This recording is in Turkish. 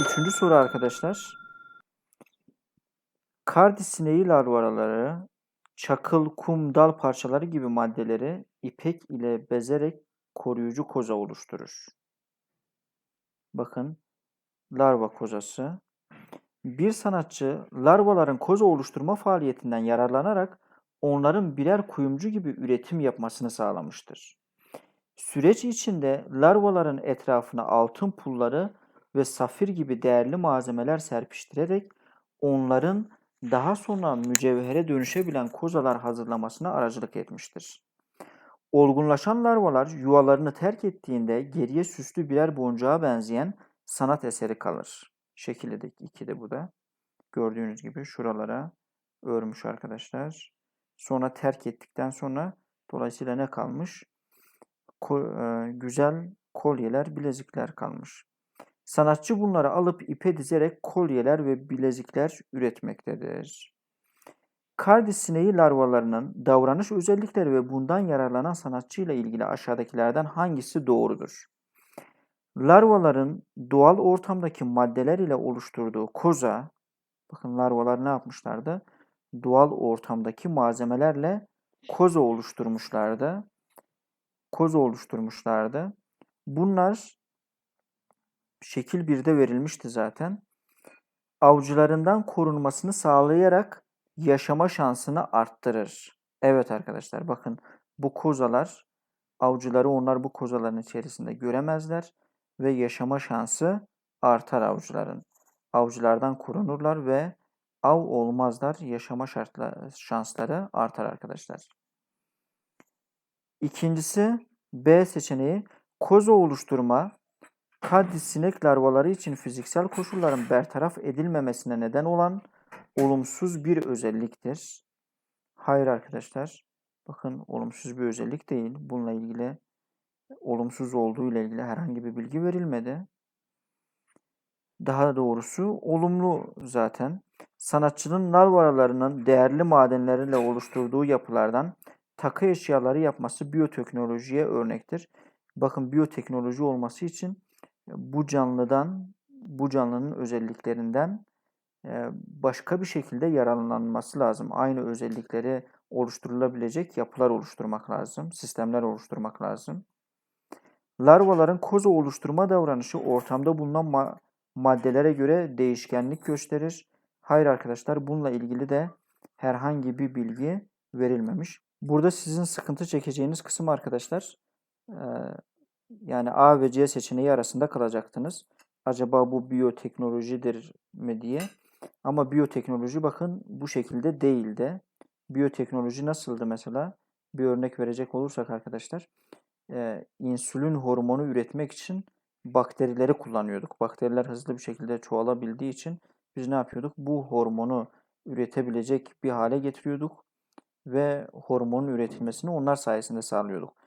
Üçüncü soru arkadaşlar. Kardisineği larvaları, çakıl, kum, dal parçaları gibi maddeleri ipek ile bezerek koruyucu koza oluşturur. Bakın larva kozası. Bir sanatçı larvaların koza oluşturma faaliyetinden yararlanarak onların birer kuyumcu gibi üretim yapmasını sağlamıştır. Süreç içinde larvaların etrafına altın pulları ve safir gibi değerli malzemeler serpiştirerek onların daha sonra mücevhere dönüşebilen kozalar hazırlamasına aracılık etmiştir. Olgunlaşan larvalar yuvalarını terk ettiğinde geriye süslü birer boncuğa benzeyen sanat eseri kalır. Şekildeki iki de bu da. Gördüğünüz gibi şuralara örmüş arkadaşlar. Sonra terk ettikten sonra dolayısıyla ne kalmış? Ko- e, güzel kolyeler, bilezikler kalmış. Sanatçı bunları alıp ipe dizerek kolyeler ve bilezikler üretmektedir. Kardis sineği larvalarının davranış özellikleri ve bundan yararlanan sanatçı ile ilgili aşağıdakilerden hangisi doğrudur? Larvaların doğal ortamdaki maddeler ile oluşturduğu koza, bakın larvalar ne yapmışlardı? Doğal ortamdaki malzemelerle koza oluşturmuşlardı. Koza oluşturmuşlardı. Bunlar şekil 1'de verilmişti zaten. Avcılarından korunmasını sağlayarak yaşama şansını arttırır. Evet arkadaşlar bakın bu kozalar avcıları onlar bu kozaların içerisinde göremezler ve yaşama şansı artar avcıların. Avcılardan korunurlar ve av olmazlar. Yaşama şartları, şansları artar arkadaşlar. İkincisi B seçeneği koza oluşturma Kaddi sinek larvaları için fiziksel koşulların bertaraf edilmemesine neden olan olumsuz bir özelliktir. Hayır arkadaşlar. Bakın olumsuz bir özellik değil. Bununla ilgili olumsuz olduğu ile ilgili herhangi bir bilgi verilmedi. Daha doğrusu olumlu zaten. Sanatçının larvalarının değerli madenlerle oluşturduğu yapılardan takı eşyaları yapması biyoteknolojiye örnektir. Bakın biyoteknoloji olması için bu canlıdan, bu canlının özelliklerinden başka bir şekilde yararlanması lazım. Aynı özellikleri oluşturulabilecek yapılar oluşturmak lazım, sistemler oluşturmak lazım. Larvaların koza oluşturma davranışı ortamda bulunan ma maddelere göre değişkenlik gösterir. Hayır arkadaşlar bununla ilgili de herhangi bir bilgi verilmemiş. Burada sizin sıkıntı çekeceğiniz kısım arkadaşlar yani A ve C seçeneği arasında kalacaktınız. Acaba bu biyoteknolojidir mi diye. Ama biyoteknoloji bakın bu şekilde değildi. Biyoteknoloji nasıldı mesela? Bir örnek verecek olursak arkadaşlar. E, insülin hormonu üretmek için bakterileri kullanıyorduk. Bakteriler hızlı bir şekilde çoğalabildiği için biz ne yapıyorduk? Bu hormonu üretebilecek bir hale getiriyorduk ve hormonun üretilmesini onlar sayesinde sağlıyorduk.